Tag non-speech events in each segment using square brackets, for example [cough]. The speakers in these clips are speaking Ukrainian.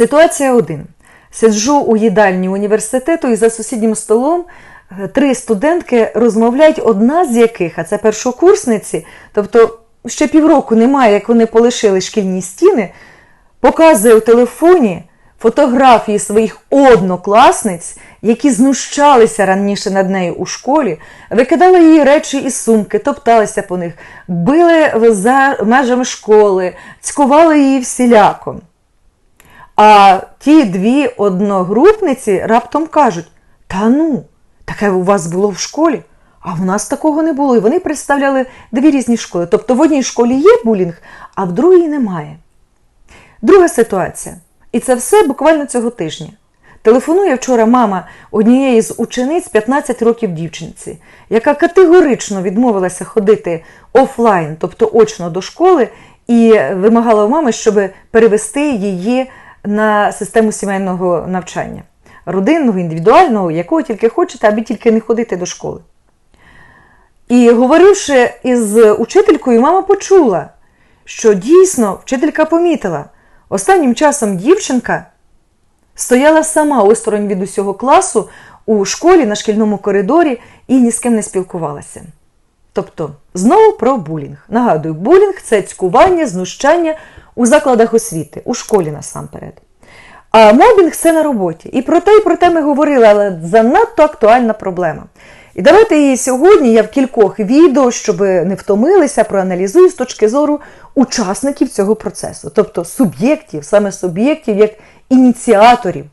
Ситуація 1. Сиджу у їдальні університету і за сусіднім столом е, три студентки розмовляють, одна з яких, а це першокурсниці, тобто ще півроку немає, як вони полишили шкільні стіни, показує у телефоні фотографії своїх однокласниць, які знущалися раніше над нею у школі, викидали її речі із сумки, топталися по них, били за межами школи, цькували її всіляко. А ті дві одногрупниці раптом кажуть: Та ну, таке у вас було в школі, а в нас такого не було. І вони представляли дві різні школи. Тобто в одній школі є булінг, а в другій немає. Друга ситуація. І це все буквально цього тижня. Телефонує вчора мама однієї з учениць 15 років дівчинці, яка категорично відмовилася ходити офлайн, тобто очно до школи, і вимагала у мами, щоб перевести її на систему сімейного навчання, родинного, індивідуального, якого тільки хочете, аби тільки не ходити до школи. І говоривши із учителькою, мама почула, що дійсно вчителька помітила, останнім часом дівчинка стояла сама осторонь від усього класу у школі на шкільному коридорі і ні з ким не спілкувалася. Тобто, знову про булінг. Нагадую, булінг це цькування, знущання у закладах освіти, у школі насамперед. А мобінг це на роботі. І про те, і про те ми говорили, але занадто актуальна проблема. І давайте її сьогодні я в кількох відео, щоб не втомилися, проаналізую з точки зору учасників цього процесу, тобто суб'єктів, саме суб'єктів як ініціаторів.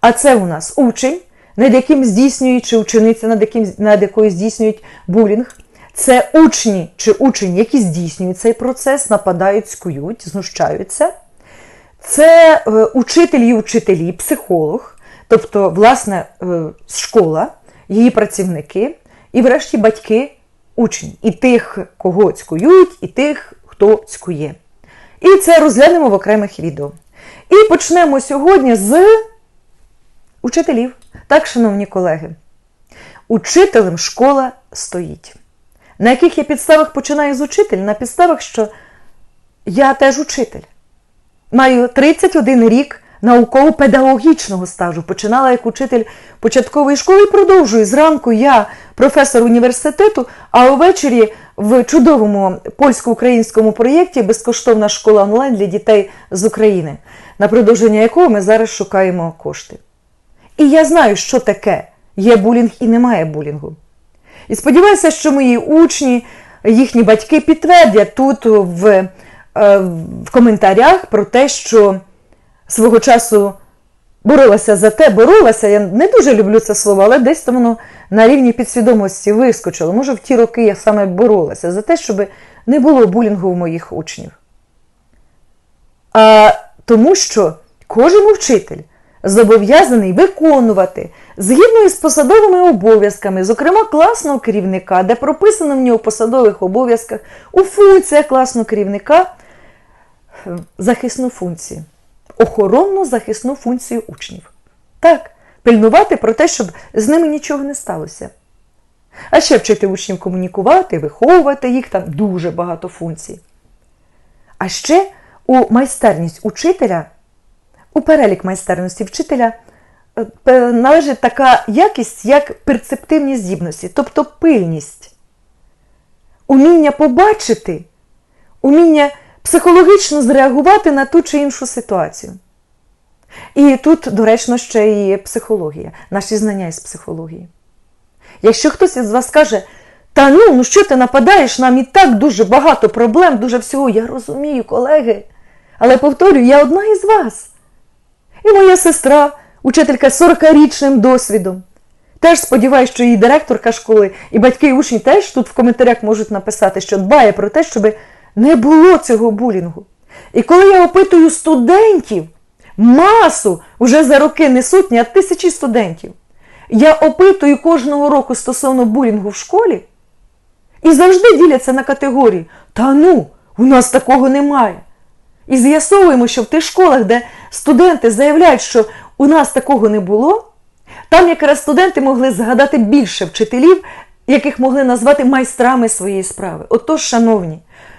А це у нас учень, над яким здійснюють, чи учениця, над, яким, над якою здійснюють булінг. Це учні чи учень, які здійснюють цей процес, нападають, скують, знущаються. Це е, учитель і учителі, психолог, тобто, власне, е, школа, її працівники, і, врешті, батьки учні. І тих, кого цькують, і тих, хто цькує. І це розглянемо в окремих відео. І почнемо сьогодні з учителів. Так, шановні колеги, учителем школа стоїть. На яких я підставах починаю з учитель? На підставах, що я теж учитель. Маю 31 рік науково-педагогічного стажу. Починала як учитель початкової школи і продовжую. Зранку я професор університету, а увечері в чудовому польсько-українському проєкті Безкоштовна школа онлайн для дітей з України, на продовження якого ми зараз шукаємо кошти. І я знаю, що таке є булінг і немає булінгу. І сподіваюся, що мої учні, їхні батьки підтвердять тут в, е, в коментарях про те, що свого часу боролася за те, боролася. Я не дуже люблю це слово, але десь воно на рівні підсвідомості вискочило. Може, в ті роки я саме боролася за те, щоб не було булінгу у моїх учнів. А тому що кожен вчитель зобов'язаний виконувати згідно із посадовими обов'язками, зокрема класного керівника, де прописано в нього посадових обов'язках у функціях класного керівника захисну функцію, охоронну захисну функцію учнів. Так, пильнувати про те, щоб з ними нічого не сталося. А ще вчити учнів комунікувати, виховувати їх там дуже багато функцій. А ще у майстерність учителя у перелік майстерності вчителя е, належить така якість, як перцептивні здібності, тобто пильність, уміння побачити, уміння психологічно зреагувати на ту чи іншу ситуацію. І тут, доречно, ще і психологія, наші знання із психології. Якщо хтось із вас каже, та ну, ну що ти нападаєш, нам і так дуже багато проблем, дуже всього, я розумію, колеги. Але повторюю, я одна із вас. І моя сестра, учителька з 40-річним досвідом. Теж сподіваюся, що її директорка школи, і батьки і учні теж тут в коментарях можуть написати, що дбає про те, щоб не було цього булінгу. І коли я опитую студентів, масу вже за роки не а тисячі студентів, я опитую кожного року стосовно булінгу в школі, і завжди діляться на категорії. Та ну, у нас такого немає. І з'ясовуємо, що в тих школах, де студенти заявляють, що у нас такого не було, там якраз студенти могли згадати більше вчителів, яких могли назвати майстрами своєї справи. Отож, шановні,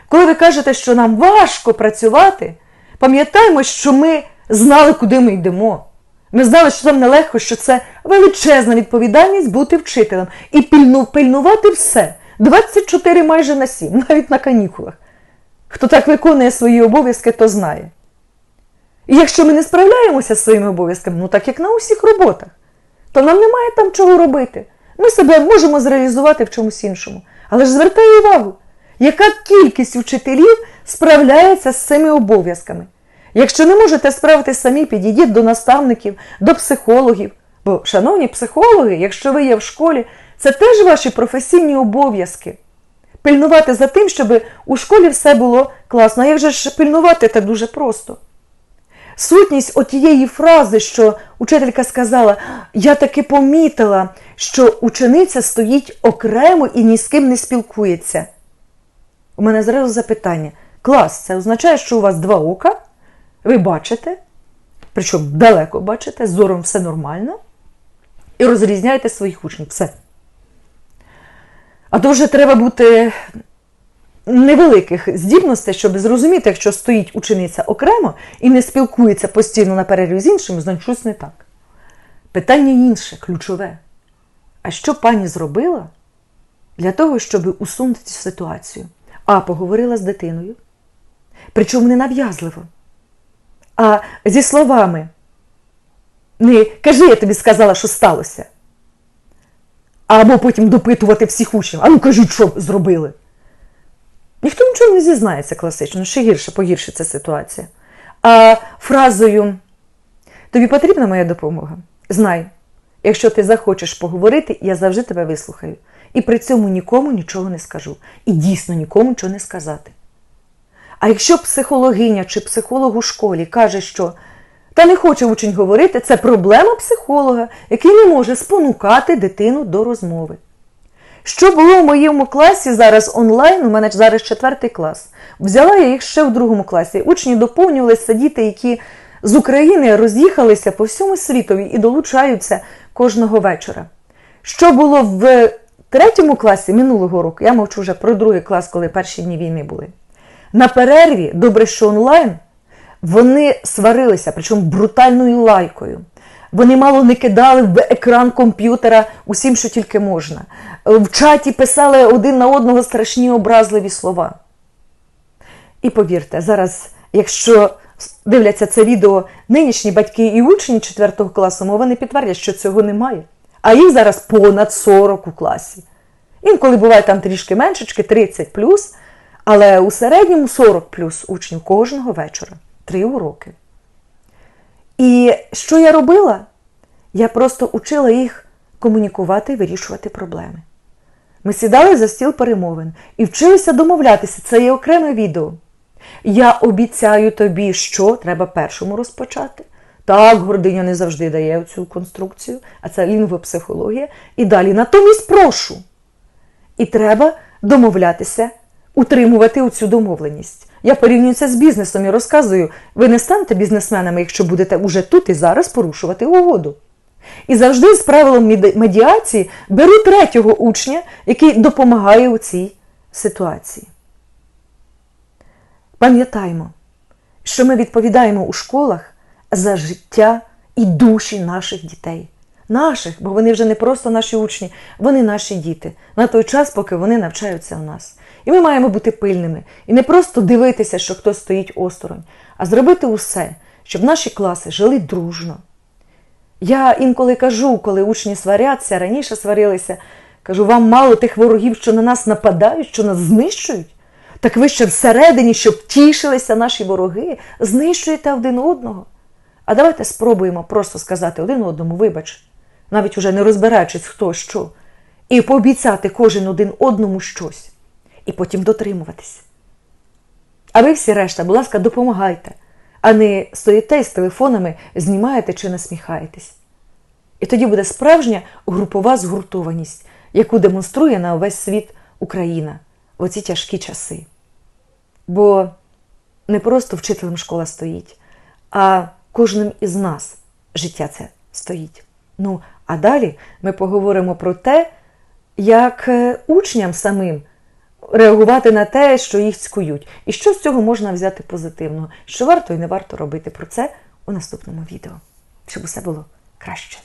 коли ви кажете, що нам важко працювати, пам'ятаємо, що ми знали, куди ми йдемо. Ми знали, що там нелегко, що це величезна відповідальність бути вчителем і пильнувати все. 24 майже на 7, [laughs] навіть на канікулах. Хто так виконує свої обов'язки, то знає. І якщо ми не справляємося з своїми обов'язками, ну так як на усіх роботах, то нам немає там чого робити. Ми себе можемо зреалізувати в чомусь іншому. Але ж звертаю увагу, яка кількість вчителів справляється з цими обов'язками. Якщо не можете справитися самі, підійдіть до наставників, до психологів. Бо, шановні психологи, якщо ви є в школі, це теж ваші професійні обов'язки. Пильнувати за тим, щоб у школі все було класно. А як же ж пильнувати так дуже просто? Сутність отієї фрази, що учителька сказала, я таки помітила, що учениця стоїть окремо і ні з ким не спілкується. У мене зразу запитання. Клас, це означає, що у вас два ока, ви бачите, причому далеко бачите, зором все нормально, і розрізняєте своїх учнів. Все. А то вже треба бути невеликих здібностей, щоб зрозуміти, якщо стоїть учениця окремо і не спілкується постійно на перерві з іншими, значить щось не так. Питання інше, ключове. А що пані зробила для того, щоб усунути цю ситуацію? А поговорила з дитиною, причому не нав'язливо, а зі словами. Не кажи, я тобі сказала, що сталося. Або потім допитувати всіх учнів. А ну кажіть, що зробили. Ніхто нічого не зізнається класично, ще гірше погіршиться ситуація. А фразою тобі потрібна моя допомога? Знай, якщо ти захочеш поговорити, я завжди тебе вислухаю. І при цьому нікому нічого не скажу. І дійсно нікому нічого не сказати. А якщо психологиня чи психолог у школі каже, що та не хоче учень говорити, це проблема психолога, який не може спонукати дитину до розмови. Що було в моєму класі зараз онлайн, у мене зараз четвертий клас. Взяла я їх ще в другому класі. Учні доповнювалися діти, які з України роз'їхалися по всьому світові і долучаються кожного вечора. Що було в третьому класі минулого року, я мовчу вже про другий клас, коли перші дні війни були. На перерві, добре, що онлайн, вони сварилися, причому брутальною лайкою. Вони мало не кидали в екран комп'ютера усім, що тільки можна. В чаті писали один на одного страшні образливі слова. І повірте, зараз, якщо дивляться це відео нинішні батьки і учні 4 класу, вони підтвердять, що цього немає. А їх зараз понад 40 у класі. Інколи буває там трішки меншечки, 30 плюс, але у середньому 40 плюс учнів кожного вечора. Три уроки. І що я робила? Я просто учила їх комунікувати і вирішувати проблеми. Ми сідали за стіл перемовин і вчилися домовлятися. Це є окреме відео. Я обіцяю тобі, що треба першому розпочати. Так, гординя не завжди дає цю конструкцію, а це лінгвопсихологія. І далі натомість прошу. І треба домовлятися, утримувати цю домовленість. Я порівнюю це з бізнесом і розказую, ви не станете бізнесменами, якщо будете уже тут і зараз порушувати угоду. І завжди з правилом медіації беру третього учня, який допомагає у цій ситуації. Пам'ятаймо, що ми відповідаємо у школах за життя і душі наших дітей. Наших, бо вони вже не просто наші учні, вони наші діти на той час, поки вони навчаються у нас. І ми маємо бути пильними і не просто дивитися, що хтось стоїть осторонь, а зробити усе, щоб наші класи жили дружно. Я інколи кажу, коли учні сваряться, раніше сварилися, кажу, вам мало тих ворогів, що на нас нападають, що нас знищують. Так ви ще всередині, щоб тішилися наші вороги, знищуєте один одного. А давайте спробуємо просто сказати один одному, вибач, навіть уже не розбираючись, хто що, і пообіцяти кожен один одному щось, і потім дотримуватись. А ви всі решта, будь ласка, допомагайте, а не стоїте з телефонами, знімаєте чи насміхаєтесь. І тоді буде справжня групова згуртованість, яку демонструє на увесь світ Україна в оці тяжкі часи. Бо не просто вчителем школа стоїть, а кожним із нас життя це стоїть. Ну, а далі ми поговоримо про те, як е, учням самим реагувати на те, що їх цькують, і що з цього можна взяти позитивного, що варто і не варто робити. Про це у наступному відео, щоб усе було краще.